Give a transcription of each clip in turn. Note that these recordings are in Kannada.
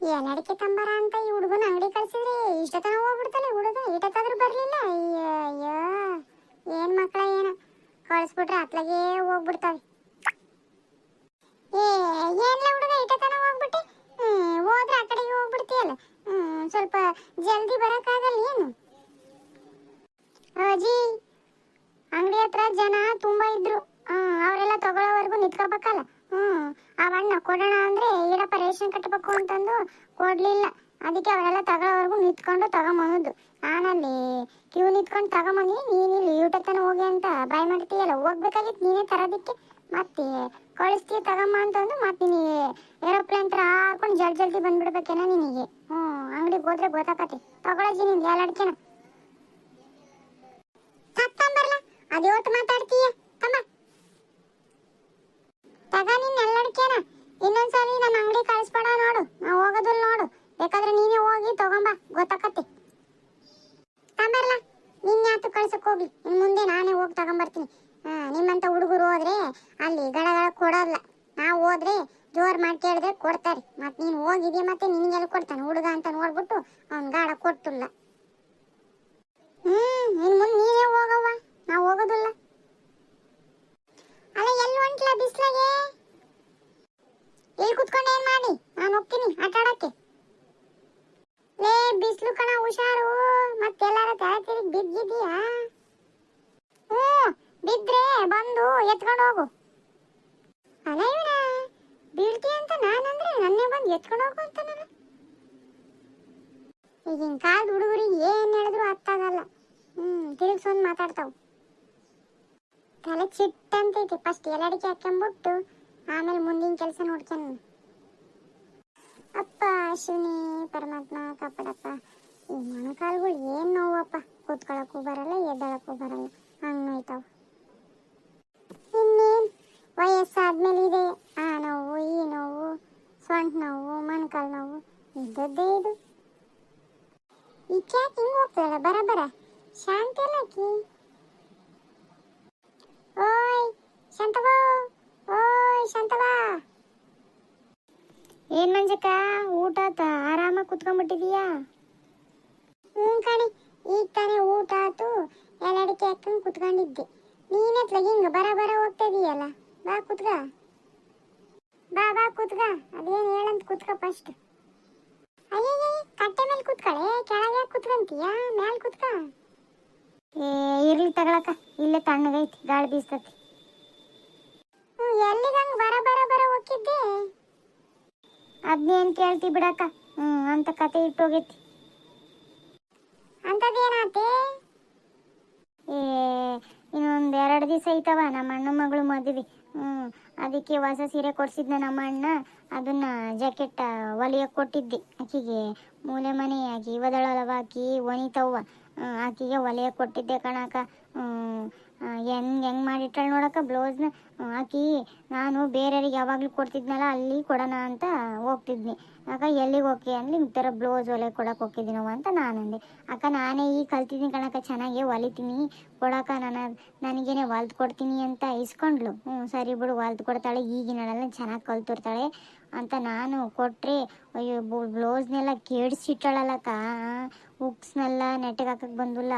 ಏನ್ ಅಡಿಕೆ ಅಂತ ಈ ಹುಡುಗನ ಅಂಗಡಿ ಕಳ್ಸಿದ್ರಿ? ಇಷ್ಟತನ ಹೋಗ್ಬಿಡ್ತಾನೆ ಹುಡುಗ, ಇಟಕ್ಕಾದ್ರೂ ಬರ್ಲಿಲ್ಲ. ಅಯ್ಯೋ ಏನ್ ಮಕ್ಳ ಏನ? ಕಳ್ಸ್ಬಿಟ್ರೆ ಅತ್ಲಾಗೆ ಹೋಗ್ಬಿಡ್ತಾವೆ. ಏ, ಏನ್ಲ ಹುಡುಗ, ಇಟತನ ಹೋಗ್ಬಿಟ್ಟೆ? ಹೋದ್ರೆ ಆ ಕಡೆಗೆ ಹೋಗ್ಬಿಡ್ತೀಯಲ್ಲ? ಸ್ವಲ್ಪ ಜಲ್ದಿ ಬರಕ್ಕಾಗಲ್ಲ ಏನು? ಅಜ್ಜಿ ಅಂಗಡಿ ಹತ್ರ ಜನ ತುಂಬಾ ಇದ್ರು. ಅವರೆಲ್ಲ ತಗೊಳ್ಳೋವರೆಗೂ ನಿಂತ್ಕೋಬೇಕಲ್ಲ ಹ್ಮ್ ಅವಣ್ಣ ಕೊಡೋಣ ಅಂದ್ರೆ ಈಡಪ್ಪ ರೇಷನ್ ಕಟ್ಟಬೇಕು ಅಂತಂದು ಕೊಡ್ಲಿಲ್ಲ. ಅದಕ್ಕೆ ಅವರೆಲ್ಲ ತಗೊಳ್ಳೋವರೆಗೂ ನಿಂತ್ಕೊಂಡು ತಗೊಂಬಂದು. ನಾನಲ್ಲಿ ಕ್ಯೂ ನಿಂತ್ಕೊಂಡು ತಗೊಂಬಂದಿ ನೀನ್ ಇಲ್ಲಿ ಊಟಕ್ಕನ ಹೋಗಿ ಅಂತ ಬಾಯ್ ಮಾಡ್ತೀಯಲ್ಲ, ಹೋಗ್ಬೇಕಾಗಿತ್ತು ನೀನೇ ತರೋದಕ್ಕೆ. ಮತ್ತೆ, ಕಳಿಸ್ತೀಯ ತಗೊಂಬ ಅಂತಂದು ಮತ್ತೆ ಏರೋಪ್ಲೇನ್ ತರ ಹಾಕೊಂಡು ಜಲ್ದಿ ಜಲ್ದಿ ಬಂದ್ಬಿಡ್ಬೇಕೇನ ನಿನಗೆ. ಹ್ಮ್, ಅಂಗಡಿಗೆ ಹೋದ್ರೆ ಗೊತ್ತಾಕತಿ ತಗೊಳಜಿ ನಿನ್ ಎಲ್ಲ ಅಡ್ಕೆನ ತತ್ತಂಬರ್ಲ ಅದ್ಯೋಟ್ ಮಾತಾಡ್ತೀಯ. ತಮ್ಮ. ತಗ ನಿನ್ನ ಎಲ್ಲಡ್ಕೇನ ಇನ್ನೊಂದ್ಸಲಿ ನಮ್ಮ ಅಂಗಡಿ ಕಳಿಸ್ಬೇಡ ನೋಡು. ನಾ ಹೋಗೋದಿಲ್ಲ ನೋಡು. ಬೇಕಾದ್ರೆ ನೀನೇ ಹೋಗಿ ತಗೊಂಬ. ಗೊತ್ತಾಕತ್ತಿ? ತಂಬರ್ಲ ನಿನ್ ಯಾತು ಕಳ್ಸಕ್ ಹೋಗ್ಲಿ. ಇನ್ ಮುಂದೆ ನಾನೇ ಹೋಗಿ ತಗೊಂಬರ್ತೀನಿ. ನಿಮ್ಮಂತ ಹುಡುಗರು ಹೋದ್ರೆ ಅಲ್ಲಿ ಗಡಗಳ ಕೊಡೋಲ್ಲ. ನಾವು ಹೋದ್ರೆ ಜೋರ್ ಮಾಡಿ ಕೇಳಿದ್ರೆ ಕೊಡ್ತಾರೆ. ಮತ್ತೆ ನೀನು ಹೋಗಿದ್ಯಾ ಮತ್ತೆ ನಿನ್ಗೆಲ್ಲ ಕೊಡ್ತಾನೆ? ಹುಡುಗ ಅಂತ ನೋಡ್ಬಿಟ್ಟು ಅವ್ನ್ ಗಾಡ ಕೊಟ್ಟಿಲ್ಲ. ಹ್ಮ್, ಇನ್ ಮುಂದೆ ನೀನೇ ಹೋಗವ್ವ. ನಾವು ಹೋಗೋದಿಲ್ಲ. ಅಲ್ಲ ಎಲ್ಲಿ ಹೊಂಟ್ಲ ಬಿಸ್ಲಾಗೆ? ಇಲ್ಲಿ ಕುತ್ಕೊಂಡು ಏನ್ ಮಾಡಿ? ನಾನು ಹೋಗ್ತೀನಿ, ಆಟ ಆಡಕ್ಕೆ. ಲೇ, ಬಿಸ್ಲು ಕಣ, ಹುಷಾರು. ಮತ್ತೆಲ್ಲಾರ ತಲೆ ತಿರುಗಿ ಬಿದ್ದಿದೀಯಾ ಹ್ಞೂ, ಬಿದ್ರೆ ಬಂದು ಎತ್ಕೊಂಡು ಹೋಗು. ಅಲ್ಲ ಇವನ, ಬೀಳ್ತಿ ಅಂತ ನಾನಂದ್ರೆ ನನ್ನೇ ಬಂದು ಎತ್ಕೊಂಡು ಹೋಗು ಅಂತ ನಾನು. ಈಗಿನ ಕಾಲದ ಹುಡುಗರಿಗೆ ಏನು ಹೇಳಿದ್ರು ಅರ್ಥ ಆಗಲ್ಲ ಹ್ಮ್ ಮಾತಾಡ್ತಾವೆ ಮಾತಾಡ್ತಾವ್. ತಲೆ ಚಿಟ್ಟಂತೈತಿ ಫಸ್ಟ್ ಎಲ್ಲಡಿಕೆ ಹಾಕೊಂಬಿಟ್ಟು ಆಮೇಲೆ ಮುಂದಿನ ಕೆಲಸ ನೋಡ್ಕೊಂಡು ಅಪ್ಪ ಶಿವನಿ ಪರಮಾತ್ಮ ಕಾಪಾಡಪ್ಪ. ಈ ಏನು ಏನ್ ನೋವಪ್ಪ? ಕೂತ್ಕೊಳಕ್ಕೂ ಬರಲ್ಲ, ಎದ್ದಳಕ್ಕೂ ಬರಲ್ಲ. ಹಂಗೆ ನೋಯ್ತಾವ. ಇನ್ನೇನ್? ವಯಸ್ಸಾದ್ಮೇಲೆ ಇದೆ. ಆ ನೋವು, ಈ ನೋವು ಸೊಂಟ ನೋವು, ಮೊಣಕಾಲು ನೋವು. ಇದ್ದದ್ದೇ ಇದು. ಈ ಕ್ಯಾಕ್ ಹಿಂಗ್ ಹೋಗ್ತದಲ್ಲ ಬರ ಬರ. ಶಾಂತಿ ಅಲ್ಲ ಆಕಿ ಓಯ್ ಶಾಂತವ? ಓಯ್, ಶಾಂತವ. ಏನ್ ಮಂಜಕ್ಕ? ಊಟ ಆತ ಆರಾಮಾಗಿ ಕುತ್ಕೊಂಡ್ಬಿಟ್ಟಿದೀಯಾ? ಹ್ಞೂ ಕಣಿ, ಈಗ ತಾನೇ ಊಟ ಆತು, ಎಲ್ಲಡಿಕೆ ಹಾಕೊಂಡು ಕುತ್ಕೊಂಡಿದ್ದೆ. ನೀನೇ ಹಿಂಗ ಬರ ಬರ ಹೋಗ್ತಾ ಬಾ ಕುತ್ಕ ಬಾ ಬಾ ಕುತ್ಕ ಅದೇನು ಹೇಳಂತ ಕುತ್ಕ ಫಸ್ಟ್ ಅಯ್ಯಯ್ಯ ಕಟ್ಟೆ ಮೇಲೆ ಕುತ್ಕಳೆ, ಕೆಳಗೆ ಕುತ್ಕಂತೀಯ ಮೇಲೆ ಕುತ್ಕ? ಏ, ಇರ್ಲಿ ತಗೊಳಕ ಇಲ್ಲೇ ತಣ್ಣಗೈತಿ, ಗಾಳಿ ಬೀಸ್ತತಿ. ಎಲ್ಲಿಗಂಗ್ ಬರ ಬರ ಬರ ಹೋಗಿದ್ದೆ? ಅದ್ನೇನ್ ಕೇಳ್ತಿ ಬಿಡಕ್ಕ? ಹ್ಮ್, ಅಂತ ಕತೆ ಇಟ್ಟೋಗೈತಿ. ಅಂತದೇನಾತೆ ಏ, ಇನ್ನೊಂದ್ ಎರಡು ದಿವಸ ಐತವ ನಮ್ಮ ಅಣ್ಣ ಮಗಳು ಮದುವೆ. ಹ್ಮ್, ಅದಕ್ಕೆ ಹೊಸ ಸೀರೆ ಕೊಡ್ಸಿದ್ನ ನಮ್ಮ ಅಣ್ಣ. ಅದನ್ನ ಜಾಕೆಟ್ ಒಲೆಯ ಕೊಟ್ಟಿದ್ದೆ. ಆಕಿಗೆ ಮೂಲೆ ಮನೆ, ಆಕಿ ಇವದಳವ ಆಕಿ ಒಣಿತವ್ವ. ಆಕಿಗೆ ಒಲೆಯ ಕೊಟ್ಟಿದ್ದೆ ಕಣಕ ಹೆಂಗ್ ಹೆಂಗ್ ಮಾಡಿಟ್ಟಾಳೆ ನೋಡಕ್ಕ ಬ್ಲೌಸ್ನ ಹಾಕಿ ನಾನು ಬೇರೆಯವ್ರಿಗೆ ಯಾವಾಗಲೂ ಕೊಡ್ತಿದ್ನಲ್ಲ ಅಲ್ಲಿ ಕೊಡೋಣ ಅಂತ ಹೋಗ್ತಿದ್ನಿ. ಅಕ್ಕ, ಎಲ್ಲಿಗೆ ಹೋಗಿ ಅಂದ್ರೆ ಈ ಥರ ಬ್ಲೌಸ್ ಹೊಲೆ ಕೊಡಕ್ಕೆ ಹೋಗಿದ್ದೀನವ ಅಂತ ನಾನು ಅಂದೆ. ಅಕ್ಕ, ನಾನೇ ಈಗ ಕಲ್ತಿದ್ದೀನಿ ಕಣಕ್ಕ, ಚೆನ್ನಾಗಿ ಹೊಲಿತೀನಿ. ಕೊಡಕ್ಕ ನಾನು ನನಗೇನೆ ಹೊಲ್ದು ಕೊಡ್ತೀನಿ ಅಂತ ಇಸ್ಕೊಂಡ್ಲು. ಹ್ಞೂ ಸರಿ ಬಿಡು, ಹೊಲ್ದು ಕೊಡ್ತಾಳೆ ಈಗಿನಳೆಲ್ಲ ಚೆನ್ನಾಗಿ ಕಲ್ತಿರ್ತಾಳೆ ಅಂತ ನಾನು ಕೊಟ್ರಿ, ಅಯ್ಯೋ ಬ್ಲೌಸ್ನೆಲ್ಲ ಕೇಡಿಸಿಟ್ಟಾಳಲ್ಲಕ್ಕ ಹುಕ್ಸ್ನೆಲ್ಲ ನೆಟ್ಟಿಗೆ ಹಾಕಕ್ಕೆ ಬಂದಿಲ್ಲ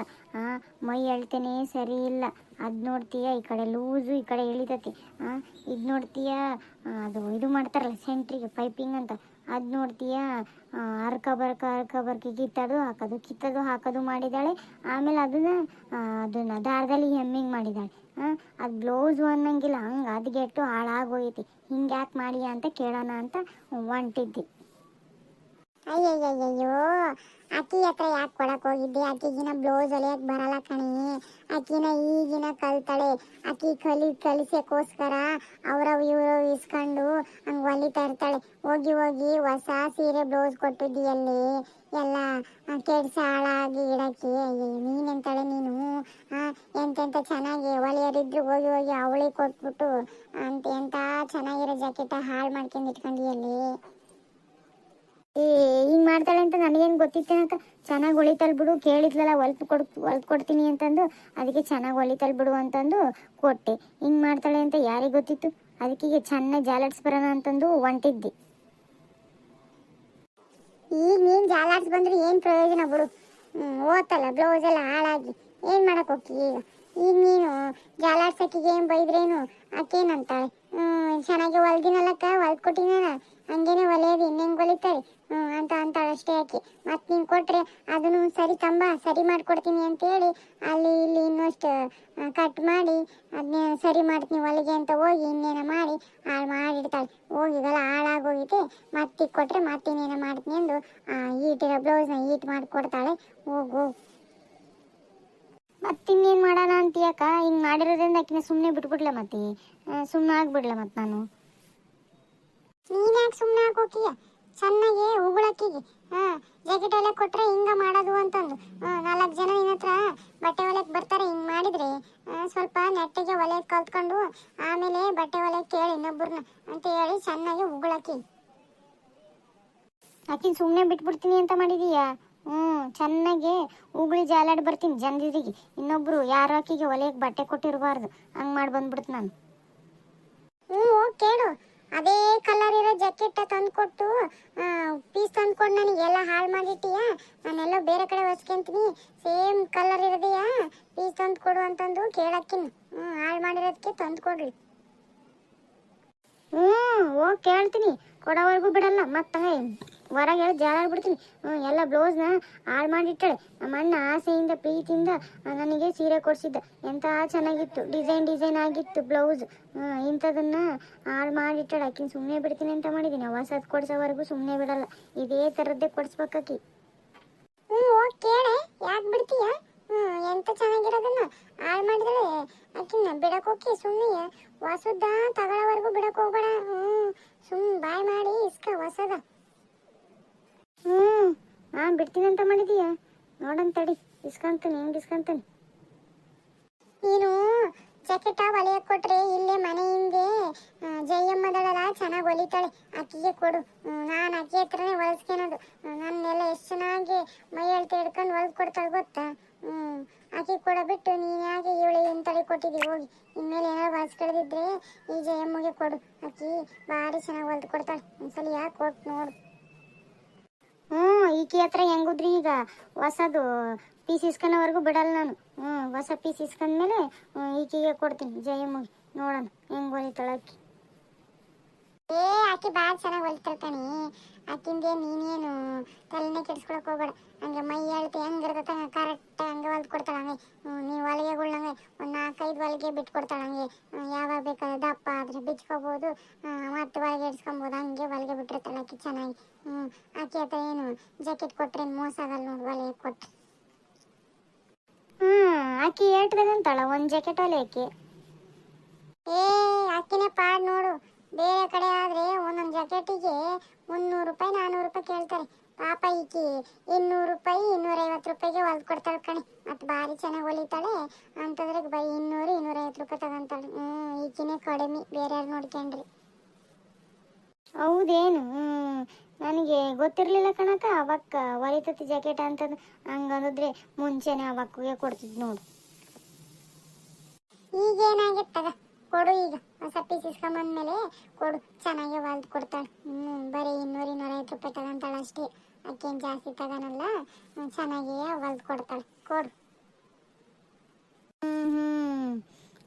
ಮೈ ಹೇಳ್ತೇನೆ ಸರಿ ಇಲ್ಲ. ಅದು ನೋಡ್ತೀಯ, ಈ ಕಡೆ ಲೂಸು, ಈ ಕಡೆ ಇಳಿತತಿ ಇದು ನೋಡ್ತೀಯ ಅದು ಇದು ಮಾಡ್ತಾರಲ್ಲ ಸೆಂಟ್ರಿಗೆ ಪೈಪಿಂಗ್ ಅಂತ, ಅದು ನೋಡ್ತೀಯ ಅರ್ಕ ಬರ್ಕ ಅರ್ಕ ಬರ್ಕ ಕಿತ್ತದು, ಹಾಕೋದು ಕಿತ್ತದು, ಹಾಕೋದು ಮಾಡಿದ್ದಾಳೆ, ಆಮೇಲೆ ಅದನ್ನು ಅದನ್ನ ದಾರದಲ್ಲಿ ಹೆಮ್ಮಿಂಗ್ ಮಾಡಿದ್ದಾಳೆ. ಅದು ಬ್ಲೌಸು ಅನ್ನಂಗಿಲ್ಲ ಹಂಗೆ ಅದ್ಗೆಟ್ಟು ಹಾಳಾಗೋಗೈತಿ ಹಿಂಗೆ ಯಾಕೆ ಮಾಡಿ ಅಂತ ಕೇಳೋಣ ಅಂತ ಹೊಂಟಿದ್ದೆ. ಅಯ್ಯಯ್ಯಯ್ಯೋ ಅಕ್ಕಿ ಹತ್ರ ಯಾಕೆ ಕೊಡಕ್ ಹೋಗಿದ್ದೆ? ಅಕ್ಕಿಗಿನ ಬ್ಲೌಸ್ ಹೊಲಿಯಕ್ ಬರಲ್ಲ ಕಣಿ. ಅಕ್ಕಿನ ಈಗಿನ ಕಲ್ತಾಳೆ. ಅಕ್ಕಿ ಕಲಿ ಕಲಿಸಕ್ಕೋಸ್ಕರ ಅವ್ರವ್ ಇವ್ರು ಇಸ್ಕೊಂಡು ಹಂಗ್ ಹೊಲಿತಾ ಇರ್ತಾಳೆ. ಹೋಗಿ ಹೋಗಿ ಹೊಸ ಸೀರೆ ಬ್ಲೌಸ್ ಕೊಟ್ಟಿದ್ದೀಯಲ್ಲಿ ಎಲ್ಲ ಕೆಡ್ಸ ಹಾಳಾಗಿ ಇಡಕ್ಕೆ ನೀನೆಂತಾಳೆ ನೀನು? ಆ, ಎಂತೆಂತ ಚೆನ್ನಾಗಿ ಹೊಲಿಯರಿದ್ರು ಹೋಗಿ ಹೋಗಿ ಅವಳಿಗೆ ಕೊಟ್ಬಿಟ್ಟು ಅಂತ ಎಂತ ಚೆನ್ನಾಗಿರೋ ಜಾಕೆಟ್ ಹಾಳು ಮಾಡ್ಕೊಂಡು ಇಟ್ಕೊಂಡಿಯಲ್ಲಿ? ಏ, ಹಿಂಗ್ ಮಾಡ್ತಾಳೆ ಅಂತ ನನಗೇನು ಗೊತ್ತಿತ್ತೇನಕ್ಕ ಚೆನ್ನಾಗಿ ಹೊಳಿತಲ್ ಬಿಡು, ಕೇಳಿದ್ಲಲ್ಲ, ಹೊಲ್ತು ಕೊಡ್, ಹೊಲ್ತು ಕೊಡ್ತೀನಿ ಅಂತಂದು, ಅದಕ್ಕೆ ಚೆನ್ನಾಗಿ ಹೊಲಿತಲ್ ಬಿಡು ಅಂತಂದು ಕೊಟ್ಟೆ. ಹಿಂಗ್ ಮಾಡ್ತಾಳೆ ಅಂತ ಯಾರಿಗೆ ಗೊತ್ತಿತ್ತು? ಅದಕ್ಕೆ ಚೆನ್ನಾಗಿ ಜಾಲಡ್ಸ್ ಬರೋಣ ಅಂತಂದು ಹೊಂಟಿದ್ದಿ. ಈಗ ನೀನು ಜಾಲಾಡ್ಸ್ ಬಂದ್ರೆ ಏನು ಪ್ರಯೋಜನ ಬಿಡು? ಓದ್ತಲ್ಲ ಬ್ಲೌಸ್ ಎಲ್ಲ ಹಾಳಾಗಿ. ಏನು ಮಾಡಕ್ ಹೋಗಿ ಈಗ? ಈಗ ನೀನು ಜಾಲಾಡ್ಸಕ್ಕಿಗೆ ಏನು ಬೈದ್ರೇನು? ಹ್ಞೂ ಚೆನ್ನಾಗಿ ಹೊಲ್ದಿನಲ್ಲಕ್ಕ ಹೊಲ್ದು ಕೊಟ್ಟಿನ ಹಂಗೇನೆ ಹೊಲಿಯೋದು ಇನ್ನೆಂಗೆ ಹೊಲಿತಾರೆ ಹ್ಞೂ ಅಂತ ಅಂತಾಳೆ ಅಷ್ಟೇ ಆಕೆ ಮತ್ತೆ ನೀನು ಕೊಟ್ಟರೆ ಅದನ್ನು ಸರಿ ತಂಬ ಸರಿ ಮಾಡ್ಕೊಡ್ತೀನಿ ಅಂತೇಳಿ ಅಲ್ಲಿ ಇಲ್ಲಿ ಇನ್ನಷ್ಟು ಕಟ್ ಮಾಡಿ ಅದನ್ನೇ ಸರಿ ಮಾಡ್ತೀನಿ ಹೊಲಿಗೆ ಅಂತ ಹೋಗಿ ಇನ್ನೇನೋ ಮಾಡಿ ಹಾಳು ಮಾಡಿಡ್ತಾಳೆ. ಹೋಗಿಗಲ್ಲ ಹಾಳಾಗೋಗಿದೆ. ಮತ್ತೆ ಕೊಟ್ರೆ ಮತ್ತಿನ್ನೇನೋ ಮಾಡ್ತೀನಿ ಎಂದು ಈಟಿರೋ ಬ್ಲೌಸ್ನ ಈಟ್ ಮಾಡಿಕೊಡ್ತಾಳೆ. ಹೋಗು. ಮತ್ತೆ ಮತ್ತಿನ್ನೇನು ಮಾಡೋಣ ಅಂತೀಯಕ್ಕ? ಹಿಂಗೆ ಮಾಡಿರೋದ್ರಿಂದ ಆಕಿನ ಸುಮ್ಮನೆ ಬಿಟ್ಬಿಡ್ಲ ಮತ್ತೆ. ಸುಮ್ಮನೆ ಆಗ್ಬಿಡ್ಲ ಮತ್ತೆ ನಾನು. ನೀನ್ಯಾಕೆ ಸುಮ್ಮನೆ ಆಗೋಕಿಯ? ಚೆನ್ನಾಗಿ ಉಗುಳಕ್ಕಿಗೆ. ಹಾಂ ಜಾಕೆಟ್ ಎಲ್ಲ ಕೊಟ್ಟರೆ ಹಿಂಗ ಮಾಡೋದು ಅಂತಂದು. ನಾಲ್ಕು ಜನ ನಿನ್ನ ಹತ್ರ ಬಟ್ಟೆ ಹೊಲಿಯಕ್ಕೆ ಬರ್ತಾರೆ, ಹಿಂಗೆ ಮಾಡಿದ್ರೆ ಸ್ವಲ್ಪ ನೆಟ್ಟಿಗೆ ಹೊಲಿಯೋದು ಕಲ್ತ್ಕೊಂಡು ಆಮೇಲೆ ಬಟ್ಟೆ ಹೊಲಿಯಕ್ಕೆ ಕೇಳಿ ಇನ್ನೊಬ್ಬರನ್ನ ಅಂತ ಹೇಳಿ ಚೆನ್ನಾಗಿ ಉಗುಳಕ್ಕಿ. ಆಕಿನ ಸುಮ್ಮನೆ ಬಿಟ್ಬಿಡ್ತೀನಿ ಅಂತ ಮಾಡಿದೀಯಾ? ಹ್ಞೂ, ಚೆನ್ನಾಗಿ ಉಗುಳಿ ಜಾಲಾಡಿ ಬರ್ತೀನಿ ಜನರಿಗೆ. ಇನ್ನೊಬ್ರು ಯಾರು ಆಕಿಗೆ ಒಲೆಗೆ ಬಟ್ಟೆ ಕೊಟ್ಟಿರಬಾರ್ದು. ಹಂಗೆ ಮಾಡಿ ಬಂದ್ಬಿಡ್ತು ನಾನು. ಹ್ಞೂ, ಕೇಳು. ಅದೇ ಕಲರ್ ಇರೋ ಜಾಕೆಟ್ ತಂದು ಕೊಟ್ಟು ಪೀಸ್ ತಂದು ಕೊಟ್ಟು ನನಗೆ ಎಲ್ಲ ಹಾಳು ಮಾಡಿಟ್ಟಿಯಾ? ನಾನೆಲ್ಲ ಬೇರೆ ಕಡೆ ಹೊಸ್ಕೊಂತೀನಿ. ಸೇಮ್ ಕಲರ್ ಇರೋದೆಯಾ? ಪೀಸ್ ತಂದು ಕೊಡು ಅಂತಂದು ಕೇಳಕ್ಕಿನ. ಹ್ಞೂ ಹಾಳು ಮಾಡಿರೋದಕ್ಕೆ ತಂದು ಕೊಡ್ರಿ ಹ್ಞೂ ಓ ಕೇಳ್ತೀನಿ. ಕೊಡೋವರೆಗೂ ಬಿಡಲ್ಲ, ಮತ್ತೆ. ಹೊರಗೆ ಹೇಳಿ ಜಾಲಾಡ್ಬಿಡ್ತೀನಿ ಎಲ್ಲ ಬ್ಲೌಸ್ನ ಹಾಳು ಮಾಡಿಟ್ಟಾಳೆ. ನಮ್ಮ ಅಣ್ಣ ಆಸೆಯಿಂದ, ಪ್ರೀತಿಯಿಂದ ನನಗೆ ಸೀರೆ ಕೊಡಿಸಿದ್ದ. ಎಂಥ ಚೆನ್ನಾಗಿತ್ತು. ಡಿಸೈನ್ ಡಿಸೈನ್ ಆಗಿತ್ತು ಬ್ಲೌಸ್. ಇಂಥದನ್ನ ಹಾಳು ಮಾಡಿಟ್ಟಾಳೆ. ಆಕಿನ ಸುಮ್ಮನೆ ಬಿಡ್ತೀನಿ ಅಂತ ಮಾಡಿದ್ದೀನಿ ಹೊಸದು ಕೊಡ್ಸೋವರೆಗೂ ಸುಮ್ಮನೆ ಬಿಡಲ್ಲ. ಇದೇ ಥರದ್ದೇ ಕೊಡಿಸ್ಬೇಕಾಕಿ ಹ್ಞೂ ಕೇಳೆ. ಯಾಕೆ ಬಿಡ್ತೀಯ? ಹ್ಞೂ ಎಂತ ಚೆನ್ನಾಗಿರೋದನ್ನ. ಹಾಳು ಮಾಡಿದಳೆ ಆಕಿನ ಬಿಡಕ್ಕೆ ಹೋಗಿ ಸುಮ್ಮನೆ ಹೊಸದ ತಗೊಳ್ಳೋವರೆಗೂ ಬಿಡಕ್ಕೆ ಹೋಗ್ಬೇಡ. ಹ್ಞೂ ಸುಮ್ ಬಾಯ್ ಮಾಡಿ ಇಸ್ಕ ಹೊಸದ. ಹ್ಞೂ ನಾನ್ ಬಿಡ್ತೀನಿ ಅಂತ ಮಾಡಿದೀಯ. ನೋಡಂತ ತಡಿ ಇಸ್ಕಂತಾನೆ ಹೆಂಗೆ ಇಸ್ಕಂತಾನೆ ನೀನು ಜಾಕೆಟ್ ಹೊಲಿಯಕ್ಕೆ ಕೊಟ್ರೆ ಇಲ್ಲೇ ಮನೆ ಹಿಂದೆ ಜಯಮ್ಮದಳಲ್ಲ ಚೆನ್ನಾಗಿ ಹೊಲಿತಾಳೆ ಅಕ್ಕಿಗೆ ಕೊಡು. ನಾನು ಅಕ್ಕಿ ಹತ್ರನೇ ಹೊಲಿಸ್ಕೊಳೋದು ನನ್ನೆಲ್ಲ ಎಷ್ಟು ಚೆನ್ನಾಗಿ ಮೈಯಲ್ಲಿ ಹಿಡ್ಕೊಂಡು ಹೊಲ್ದು ಕೊಡ್ತಾಳೆ ಗೊತ್ತಾ? ಹ್ಞೂ ಆಕೆ ಕೊಡಬಿಟ್ಟು ನೀನು ಯಾಕೆ ಇವಳು ಇಂತಳಿ ಕೊಟ್ಟಿದ್ದೀವಿ ಹೋಗಿ, ಇನ್ಮೇಲೆ ಏನಾದ್ರು ಹೊಲ್ಸ್ಕೊಳ್ದಿದ್ರೆ ಈ ಜಯಮ್ಮಗೆ ಕೊಡು. ಅಕ್ಕಿ ಭಾರಿ ಚೆನ್ನಾಗಿ ಹೊಲ್ದು ಕೊಡ್ತಾಳೆ. ಒಂದ್ಸಲ ಯಾಕೆ ಕೊಟ್ಟು ನೋಡು. ಹ್ಞೂ ಈಕೆ ಹತ್ರ ಹೆಂಗುದ್ರಿ ಈಗ? ಹೊಸದು ಪೀಸ್ ಇಸ್ಕೊಳವರೆಗೂ ಬಿಡಲ್ಲ ನಾನು. ಹ್ಞೂ ಹೊಸ ಪೀಸ್ ಇಸ್ಕೊಂಡ್ಮೇಲೆ ಈಕೆಗೆ ಕೊಡ್ತೀನಿ. ಜಯಮ್ಮಗೆ ನೋಡೋಣ ಹೆಂಗೆ ಹೊಲಿತಾಳೆ ಆಕಿ. ಏ ಆಕಿ ಭಾಳ ಚೆನ್ನಾಗಿ ಹೊಲಿತಾಳೆ ಕಣಿ. ಆಕಿಂದೆ ನೀನೇನು ತಲೆನೇ ಕೆಡಿಸ್ಕೊಳಕ್ ಹೋಗ್ಬೇಡ. ಹಂಗೆ ಮೈ ಹೇಳ್ತಿ ಹೆಂಗಿರ್ತೈತೆ ಹಂಗೆ ಕರೆಕ್ಟ್ ಹಂಗೆ ಹೊಲ್ದು ಕೊಡ್ತಾಳೆ ಹಂಗೆ. ನೀವು ಹೊಲಿಗೆಗಳ್ನಂಗೆ ಒಂದು ನಾಲ್ಕೈದು ಹೊಲಿಗೆ ಬಿಟ್ಟು ಕೊಡ್ತಾಳೆ ಹಂಗೆ. ಹ್ಮ್, ಯಾವಾಗ ಬೇಕಾದ್ರೆ ದಪ್ಪ ಆದ್ರೆ ಬಿಚ್ಕೋಬೋದು. ಮತ್ತೆ ಹೊಲಿಗೆ ಇಡ್ಸ್ಕೊಬೋದು ಹಂಗೆ ಹೊಲಿಗೆ ಬಿಟ್ಟಿರ್ತಾಳೆ ಆಕಿ ಚೆನ್ನಾಗಿ. ಹ್ಞೂ ಆಕೆ ಹತ್ರ ಏನು ಜಾಕೆಟ್ ಕೊಟ್ರೆ ಮೋಸ ಆಗಲ್ಲ ನೋಡಿ ಹೊಲಿಗೆ ಕೊಟ್ರೆ. ಹ್ಞೂ ಆಕಿ ಹೇಳ್ತದಂತಾಳ ಒಂದು ಜಾಕೆಟ್ ಹೊಲಿಯಕ್ಕೆ ಏ ಆಕಿನೇ ಪಾಡ್ ನೋಡು. ಬೇರೆ ಕಡೆ ಆದ್ರೆ ಒಂದೊಂದು ಜಾಕೆಟಿಗೆ ಮುನ್ನೂರು ರೂಪಾಯಿ ನಾನ್ನೂರು ರೂಪಾಯಿ ಕೇಳ್ತಾರೆ. ಪಾಪ ಈಕಿ ಇನ್ನೂರು ರೂಪಾಯಿ ಇನ್ನೂರೈವತ್ತು ರೂಪಾಯಿಗೆ ಹೊಲ್ದು ಕೊಡ್ತಾಳೆ ಕಣೆ. ಮತ್ತು ಭಾರಿ ಚೆನ್ನಾಗಿ ಹೊಲಿತಾಳೆ. ಅಂತಂದ್ರೆ ಬೈ ಇನ್ನೂರು ಇನ್ನೂರೈವತ್ತು ರೂಪಾಯಿ ತಗೊಂತಾಳೆ. ಹ್ಞೂ ಈಕಿನೇ ಕಡಿಮೆ. ಬೇರೆಯವ್ರು ನೋಡ್ಕೊಂಡ್ರಿ. ಹೌದೇನು? ಹ್ಮ್. ನನಗೆ ಗೊತ್ತಿರಲಿಲ್ಲ ಕಣಕ್ಕ ಅವಕ್ಕ ಹೊಲಿತತಿ ಜಾಕೆಟ್ ಅಂತಂದು. ಹಂಗಂದ್ರೆ ಮುಂಚೆನೆ ಅವಕ್ಕಗೆ ಕೊಡ್ತಿದ್ ನೋಡು. ಈಗೇನಾಗಿತ್ತದ? ಕೊಡು ಈಗ. ಹೊಸ ಪೀಸ್ ಇಸ್ಕೊಂಬಂದ್ಮೇಲೆ ಕೊಡು. ಚೆನ್ನಾಗಿ ಹೊಲ್ದು ಕೊಡ್ತಾಳೆ. ಹ್ಞೂ ಬರೀ ಇನ್ನೂರು ಇನ್ನೂರೈವತ್ತು ರೂಪಾಯಿ ತಗೊಂತಾಳೆ ಅಷ್ಟೇ. ಅಕ್ಕೇನು ಜಾಸ್ತಿ ತಗೊಳಲ್ಲ ಹ್ಮ್, ಚೆನ್ನಾಗಿ ಹೊಲ್ದು ಕೊಡ್ತಾಳೆ. ಕೊಡು. ಹ್ಞೂ ಹ್ಞೂ